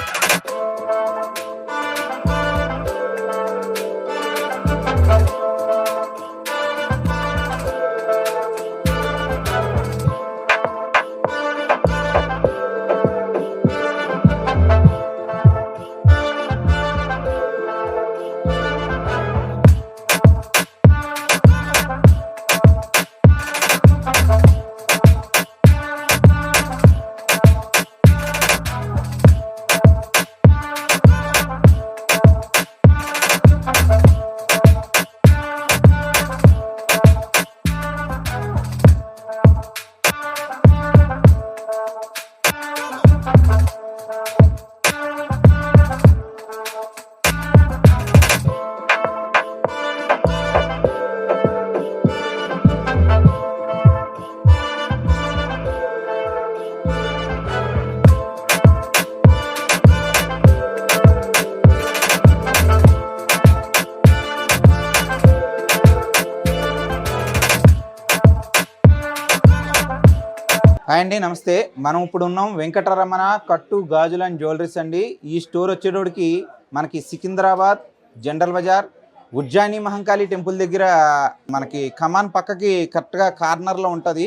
Oh. Hi అండి నమస్తే. మనం ఇప్పుడు ఉన్నాం వెంకటరమణ కట్టు గాజులు అండ్ జ్యువెలరీస్ అండి. ఈ స్టోర్ వచ్చేటోడికి మనకి సికింద్రాబాద్ జనరల్ బజార్ ఉజ్జాయిని మహంకాళి టెంపుల్ దగ్గర మనకి కమాన్ పక్కకి కరెక్ట్గా కార్నర్లో ఉంటుంది.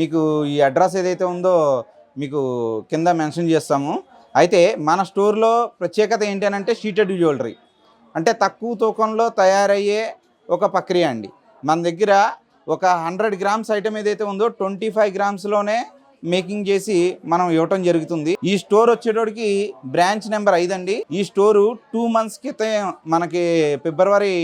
మీకు ఈ అడ్రస్ ఏదైతే ఉందో మీకు కింద మెన్షన్ చేస్తాము. అయితే మన స్టోర్లో ప్రత్యేకత ఏంటంటే షీటెడ్ జ్యువెలరీ. అంటే తక్కువ తూకంలో తయారయ్యే ఒక ప్రక్రియ అండి. మన దగ్గర ఒక హండ్రెడ్ గ్రామ్స్ ఐటమ్ ఏదైతే ఉందో ట్వంటీ ఫైవ్ గ్రామ్స్లోనే మేకింగ్ చేసి మనం ఇవ్వటం జరుగుతుంది. ఈ స్టోర్ వచ్చేటోడికి బ్రాంచ్ నెంబర్ ఐదు అండి. ఈ స్టోరు టూ మంత్స్ క్రితం మనకి ఫిబ్రవరి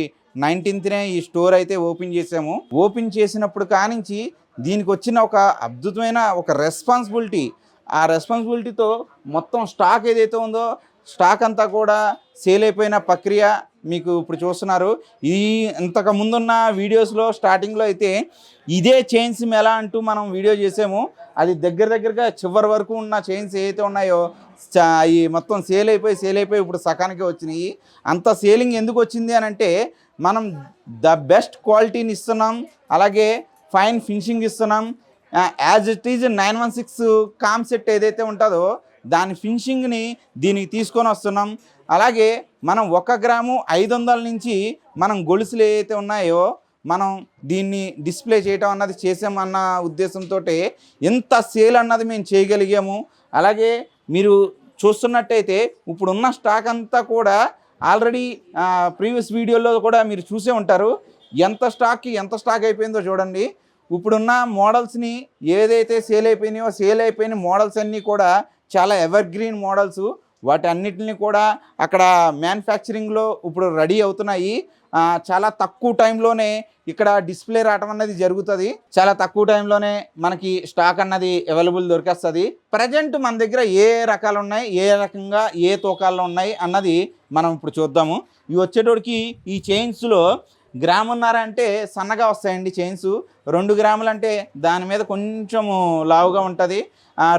నైన్టీన్త్నే ఈ స్టోర్ అయితే ఓపెన్ చేసాము. ఓపెన్ చేసినప్పుడు కానించి దీనికి వచ్చిన ఒక అద్భుతమైన ఒక రెస్పాన్సిబిలిటీ ఆ రెస్పాన్సిబిలిటీతో మొత్తం స్టాక్ ఏదైతే ఉందో స్టాక్ అంతా కూడా సేల్ అయిపోయిన ప్రక్రియ మీకు ఇప్పుడు చూస్తున్నారు. ఈ ఇంతకు ముందున్న వీడియోస్లో స్టార్టింగ్లో అయితే ఇదే చైన్స్ ఎలా అంటూ మనం వీడియో చేసాము. అది దగ్గర దగ్గరగా చివరి వరకు ఉన్న చైన్స్ ఏవైతే ఉన్నాయో అవి మొత్తం సేల్ అయిపోయి సేల్ అయిపోయి ఇప్పుడు సకానికి వచ్చినాయి. అంత సేలింగ్ ఎందుకు వచ్చింది అని అంటే మనం ద బెస్ట్ క్వాలిటీని ఇస్తున్నాం. అలాగే ఫైన్ ఫినిషింగ్ ఇస్తున్నాం. As it is nine one six concept ఏదైతే ఉంటుందో దాని ఫినిషింగ్ని దీనికి తీసుకొని వస్తున్నాం. అలాగే మనం ఒక గ్రాము ఐదు వందల నుంచి మనం గొలుసులు ఏవైతే ఉన్నాయో మనం దీన్ని డిస్ప్లే చేయటం అన్నది చేసామన్న ఉద్దేశంతో ఎంత సేల్ అన్నది మేము చేయగలిగాము. అలాగే మీరు చూస్తున్నట్టయితే ఇప్పుడున్న స్టాక్ అంతా కూడా ఆల్రెడీ ప్రీవియస్ వీడియోలో కూడా మీరు చూసే ఉంటారు. ఎంత స్టాక్కి ఎంత స్టాక్ అయిపోయిందో చూడండి. ఇప్పుడున్న మోడల్స్ని ఏదైతే సేల్ అయిపోయినాయో సేల్ అయిపోయిన మోడల్స్ అన్నీ కూడా చాలా ఎవర్ గ్రీన్ మోడల్స్ వాటి అన్నిటిని కూడా అక్కడ మ్యానుఫ్యాక్చరింగ్లో ఇప్పుడు రెడీ అవుతున్నాయి. చాలా తక్కువ టైంలోనే ఇక్కడ డిస్ప్లే రావటం అన్నది జరుగుతుంది. చాలా తక్కువ టైంలోనే మనకి స్టాక్ అన్నది అవైలబుల్ దొరికేస్తుంది. ప్రజెంట్ మన దగ్గర ఏ రకాలు ఉన్నాయి ఏ రకంగా ఏ తూకాల్లో ఉన్నాయి అన్నది మనం ఇప్పుడు చూద్దాము. ఇవి వచ్చేటోడికి ఈ చైన్స్లో గ్రామున్నర అంటే సన్నగా వస్తాయండి చైన్స్ రెండు గ్రాములు అంటే దాని మీద కొంచెము లావుగా ఉంటుంది.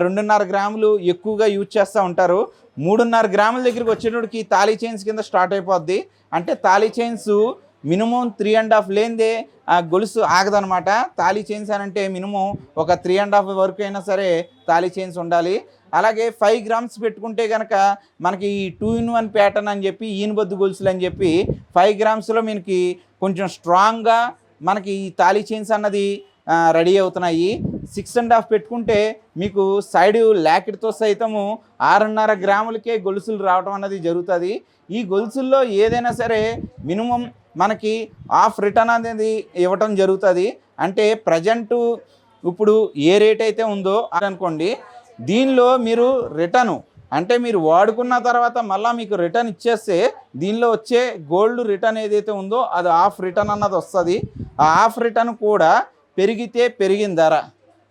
రెండున్నర గ్రాములు ఎక్కువగా యూజ్ చేస్తూ ఉంటారు. మూడున్నర గ్రాముల దగ్గరికి వచ్చేటోడికి తాళీ చైన్స్ కింద స్టార్ట్ అయిపోద్ది. అంటే thali chains minimum three and half లేనిదే ఆ గొలుసు ఆగదనమాట తాళీ చైన్స్ అని అంటే మినిమం ఒక త్రీ అండ్ హాఫ్ వరకు అయినా సరే తాళీ చైన్స్ ఉండాలి. అలాగే ఫైవ్ గ్రామ్స్ పెట్టుకుంటే కనుక మనకి ఈ టూ ఇన్ వన్ ప్యాటర్న్ అని చెప్పి ఈనబద్దు గొలుసులు అని చెప్పి ఫైవ్ గ్రామ్స్లో మనకి కొంచెం స్ట్రాంగ్గా మనకి ఈ తాళీ చైన్స్ అన్నది రెడీ అవుతున్నాయి. సిక్స్ అండ్ హాఫ్ పెట్టుకుంటే మీకు సైడ్ ల్యాకెట్తో సైతము ఆరున్నర గ్రాములకే గొలుసులు రావడం అన్నది జరుగుతుంది. ఈ గొలుసుల్లో ఏదైనా సరే మినిమం మనకి ఆఫ్ రిటర్న్ అనేది ఇవ్వటం జరుగుతుంది. అంటే ప్రజెంటు ఇప్పుడు ఏ రేట్ అయితే ఉందో అనుకోండి దీనిలో మీరు రిటర్ను అంటే మీరు వాడుకున్న తర్వాత మళ్ళీ మీకు రిటర్న్ ఇచ్చేస్తే దీనిలో వచ్చే గోల్డ్ రిటర్న్ ఏదైతే ఉందో అది ఆఫ్ రిటర్న్ అన్నది వస్తుంది. ఆ ఆఫ్ రిటర్న్ కూడా పెరిగితే పెరిగిన ధర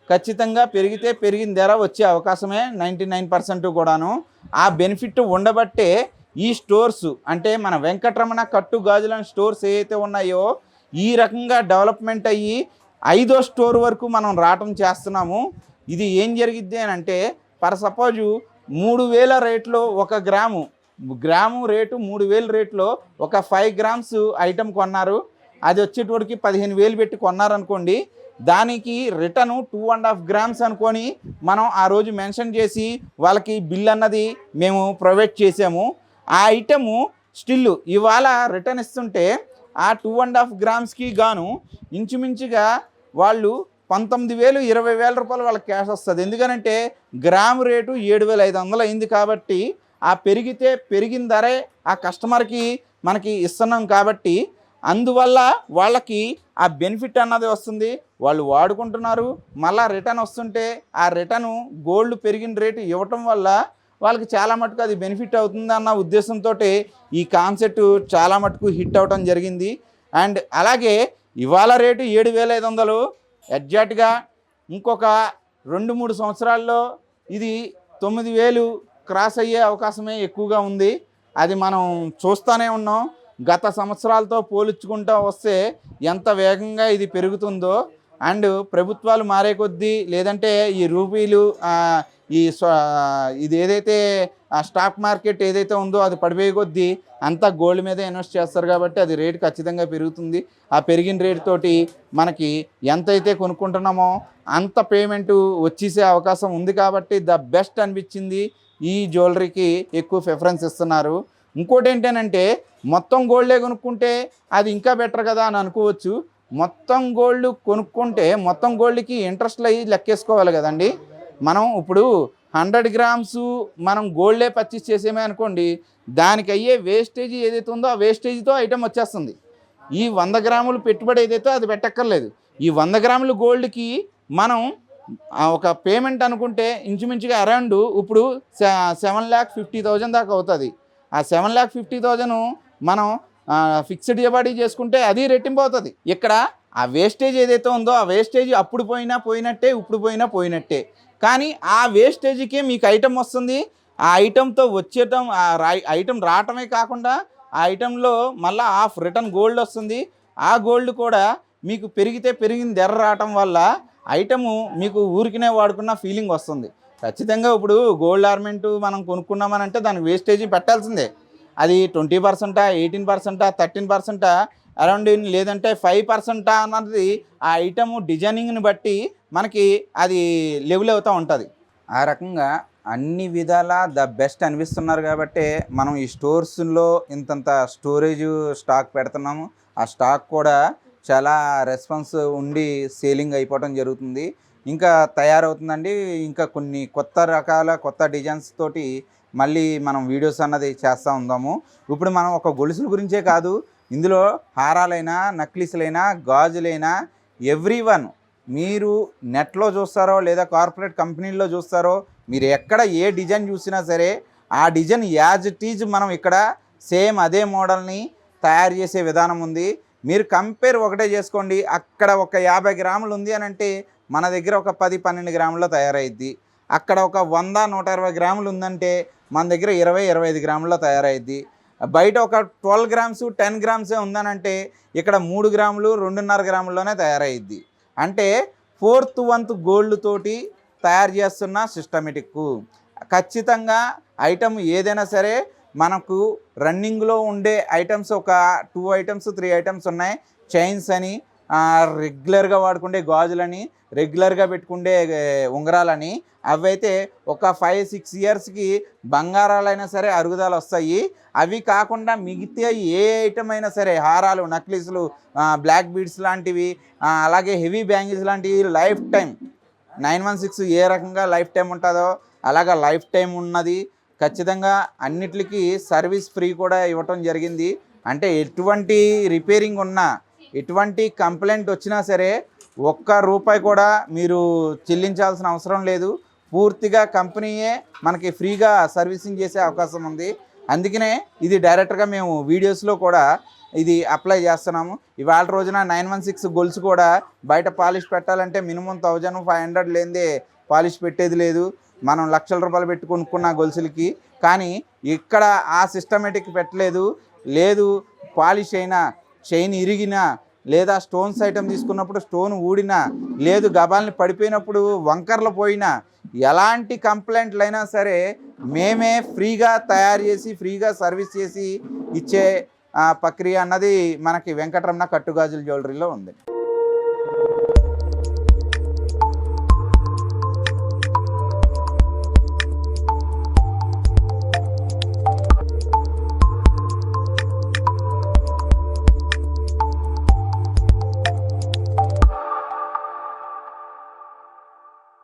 ఖచ్చితంగా పెరిగితే పెరిగిన ధర వచ్చే అవకాశమే నైంటీ నైన్ పర్సెంట్ కూడాను. ఆ బెనిఫిట్ ఉండబట్టే ఈ స్టోర్స్ అంటే మన వెంకటరమణ కట్టు గాజులని స్టోర్స్ ఏవైతే ఉన్నాయో ఈ రకంగా డెవలప్మెంట్ అయ్యి ఐదో స్టోర్ వరకు మనం రావటం చేస్తున్నాము. ఇది ఏం జరిగిద్ది అని అంటే పర్ సపోజు మూడు వేల రేట్లో ఒక గ్రాము గ్రాము రేటు మూడు వేల రేట్లో ఒక ఫైవ్ గ్రామ్స్ ఐటెం కొన్నారు. అది వచ్చేటోడికి పదిహేను వేలు పెట్టి కొన్నారనుకోండి దానికి return two and half grams అనుకొని మనం ఆ రోజు మెన్షన్ చేసి వాళ్ళకి బిల్ అన్నది మేము ప్రొవైడ్ చేసాము. ఆ ఐటెము స్టిల్ ఇవాళ రిటర్న్ ఇస్తుంటే ఆ టూ అండ్ హాఫ్ గ్రామ్స్కి గాను ఇంచుమించుగా వాళ్ళు పంతొమ్మిది వేలు ఇరవై వేల రూపాయలు వాళ్ళకి క్యాష్ వస్తుంది. ఎందుకనంటే గ్రామ్ రేటు ఏడు వేల ఐదు వందలు అయింది కాబట్టి ఆ పెరిగితే పెరిగిన ధరే ఆ కస్టమర్కి మనకి ఇస్తున్నాం కాబట్టి అందువల్ల వాళ్ళకి ఆ బెనిఫిట్ అన్నది వస్తుంది. వాళ్ళు వాడుకుంటున్నారు. మళ్ళీ రిటర్న్ వస్తుంటే ఆ రిటర్న్ గోల్డ్ పెరిగిన రేటు ఇవ్వటం వల్ల వాళ్ళకి చాలా మటుకు అది బెనిఫిట్ అవుతుంది అన్న ఉద్దేశంతో ఈ కాన్సెప్ట్ చాలా మటుకు హిట్ అవటం జరిగింది. అండ్ అలాగే ఇవాళ రేటు ఏడు వేల ఐదు వందలు ఎగ్జాక్ట్గా ఇంకొక రెండు మూడు సంవత్సరాల్లో ఇది తొమ్మిది వేలు క్రాస్ అయ్యే అవకాశమే ఎక్కువగా ఉంది. అది మనం చూస్తూనే ఉన్నాం. గత సంవత్సరాలతో పోల్చుకుంటూ వస్తే ఎంత వేగంగా ఇది పెరుగుతుందో అండ్ ప్రభుత్వాలు మారే కొద్దీ లేదంటే ఈ రూపీలు ఈ ఇది ఏదైతే ఆ స్టాక్ మార్కెట్ ఏదైతే ఉందో అది పడిపోయే కొద్దీ అంతా గోల్డ్ మీద ఇన్వెస్ట్ చేస్తారు కాబట్టి అది రేటు ఖచ్చితంగా పెరుగుతుంది. ఆ పెరిగిన రేటు తోటి మనకి ఎంతైతే కొనుక్కుంటున్నామో అంత పేమెంట్ వచ్చేసే అవకాశం ఉంది కాబట్టి ద బెస్ట్ అనిపించింది ఈ జ్యువెలరీకి ఎక్కువ ప్రిఫరెన్స్ ఇస్తున్నారు. ఇంకోటి ఏంటంటే మొత్తం గోల్డే కొనుక్కుంటే అది ఇంకా బెటర్ కదా అని అనుకోవచ్చు. మొత్తం గోల్డ్ కొనుక్కుంటే మొత్తం గోల్డ్కి ఇంట్రెస్ట్లు అయ్యి లెక్కేసుకోవాలి కదండి. మనం ఇప్పుడు హండ్రెడ్ గ్రామ్స్ మనం గోల్డే పర్చేస్ చేసేమే అనుకోండి దానికి అయ్యే వేస్టేజ్ ఏదైతే ఉందో ఆ వేస్టేజ్తో ఐటెం వచ్చేస్తుంది. ఈ వంద గ్రాములు పెట్టుబడి ఏదైతే అది పెట్టక్కర్లేదు. ఈ వంద గ్రాములు గోల్డ్కి మనం ఒక పేమెంట్ అనుకుంటే ఇంచుమించుగా అరౌండ్ ఇప్పుడు సెవెన్ ల్యాక్ ఫిఫ్టీ థౌజండ్ దాకా అవుతుంది. ఆ సెవెన్ ల్యాక్ ఫిఫ్టీ థౌజండ్ మనం ఫిక్స్డ్ డిపాజిట్ చేసుకుంటే అది రెట్టింపు అవుతుంది. ఇక్కడ ఆ వేస్టేజ్ ఏదైతే ఉందో ఆ వేస్టేజ్ అప్పుడు పోయినా పోయినట్టే ఇప్పుడు పోయినా పోయినట్టే. కానీ ఆ వేస్టేజ్కే మీకు ఐటెం వస్తుంది. ఆ ఐటెంతో వచ్చేటం ఆ ఐటెం రావటమే కాకుండా ఆ ఐటెంలో మళ్ళీ హాఫ్ రిటర్న్ గోల్డ్ వస్తుంది. ఆ గోల్డ్ కూడా మీకు పెరిగితే పెరిగింది ఎర్ర రావటం వల్ల ఐటము మీకు ఊరికినే వాడుకున్న ఫీలింగ్ వస్తుంది. ఖచ్చితంగా ఇప్పుడు గోల్డ్ ఆర్మెంట్ మనం కొనుక్కున్నామనంటే దానికి వేస్టేజ్ పెట్టాల్సిందే. అది ట్వంటీ పర్సెంటా ఎయిటీన్ పర్సెంటా థర్టీన్ పర్సెంటా అరౌండ్ లేదంటే ఫైవ్ పర్సెంట్ అన్నది ఆ ఐటమ్ డిజైనింగ్ని బట్టి మనకి అది లెవెల్ అవుతూ ఉంటుంది. ఆ రకంగా అన్ని విధాల ద బెస్ట్ అనిపిస్తున్నారు కాబట్టి మనం ఈ స్టోర్స్లో ఇంతంత స్టోరేజ్ స్టాక్ పెడుతున్నాము. ఆ స్టాక్ కూడా చాలా రెస్పాన్స్ ఉండి సేలింగ్ అయిపోవడం జరుగుతుంది. ఇంకా తయారవుతుందండి. ఇంకా కొన్ని కొత్త రకాల కొత్త డిజైన్స్ తోటి మళ్ళీ మనం వీడియోస్ అన్నది చేస్తూ ఉందాము. ఇప్పుడు మనం ఒక గొలుసుల గురించే కాదు ఇందులో హారాలైనా నక్లీసులైనా గాజులైనా ఎవ్రీ వన్ మీరు నెట్లో చూస్తారో లేదా కార్పొరేట్ కంపెనీల్లో చూస్తారో మీరు ఎక్కడ ఏ డిజైన్ చూసినా సరే ఆ డిజైన్ యాజ్ ఇట్ ఈజ్ మనం ఇక్కడ సేమ్ అదే మోడల్ని తయారు చేసే విధానం ఉంది. మీరు కంపేర్ ఒకటే చేసుకోండి. అక్కడ ఒక యాభై గ్రాములు ఉంది అని అంటే మన దగ్గర ఒక పది పన్నెండు గ్రాముల్లో తయారైద్ది. అక్కడ ఒక వంద నూట ఇరవై గ్రాములు ఉందంటే మన దగ్గర ఇరవై ఇరవై ఐదు గ్రాముల్లో తయారైద్ది. బయట ఒక ట్వెల్వ్ గ్రామ్స్ టెన్ గ్రామ్సే ఉందనంటే ఇక్కడ మూడు గ్రాములు రెండున్నర గ్రాముల్లోనే తయారైద్ది అంటే ఫోర్త్ వంత్ గోల్డ్ తోటి తయారు చేస్తున్న సిస్టమేటిక్ ఖచ్చితంగా ఐటమ్ ఏదైనా సరే మనకు రన్నింగ్లో ఉండే ఐటమ్స్ ఒక టూ ఐటమ్స్ త్రీ ఐటమ్స్ ఉన్నాయి. చైన్స్ అని రెగ్యులర్గా వాడుకుండే గాజులని రెగ్యులర్గా పెట్టుకుండే ఉంగరాలని అవైతే ఒక ఫైవ్ సిక్స్ ఇయర్స్కి బంగారాలైనా సరే అరుగుదల వస్తాయి. అవి కాకుండా మిగతా ఏ ఐటమ్ అయినా సరే హారాలు నక్లీసులు బ్లాక్ బీడ్స్ లాంటివి అలాగే హెవీ బ్యాంగిల్స్ లాంటివి life time nine one six ఏ రకంగా లైఫ్ టైం ఉంటుందో అలాగా లైఫ్ టైం ఉన్నది. ఖచ్చితంగా అన్నిటికీ సర్వీస్ ఫ్రీ కూడా ఇవ్వటం జరిగింది. అంటే ఎటువంటి రిపేరింగ్ ఉన్నా ఎటువంటి కంప్లైంట్ వచ్చినా సరే ఒక్క రూపాయి కూడా మీరు చెల్లించాల్సిన అవసరం లేదు. పూర్తిగా కంపెనీయే మనకి ఫ్రీగా సర్వీసింగ్ చేసే అవకాశం ఉంది. అందుకనే ఇది డైరెక్ట్గా మేము వీడియోస్లో కూడా ఇది అప్లై చేస్తున్నాము. ఇవాళ రోజున నైన్ వన్ సిక్స్ గొలుసు కూడా బయట పాలిష్ పెట్టాలంటే మినిమం థౌజండ్ ఫైవ్ హండ్రెడ్ లేనిదే పాలిష్ పెట్టేది లేదు. మనం లక్షల రూపాయలు పెట్టి కొనుక్కున్న గొలుసులకి. కానీ ఇక్కడ ఆ సిస్టమేటిక్ పెట్టలేదు. లేదు పాలిష్ అయినా చైన్ ఇరిగినా లేదా స్టోన్స్ ఐటమ్ తీసుకున్నప్పుడు స్టోన్ ఊడినా లేదు గబాల్ని పడిపోయినప్పుడు వంకర్లు పోయినా ఎలాంటి కంప్లైంట్లు అయినా సరే మేమే ఫ్రీగా తయారు చేసి ఫ్రీగా సర్వీస్ చేసి ఇచ్చే ప్రక్రియ అన్నది మనకి వెంకటరమణ కట్టుగాజుల జ్యువెలరీలో ఉంది.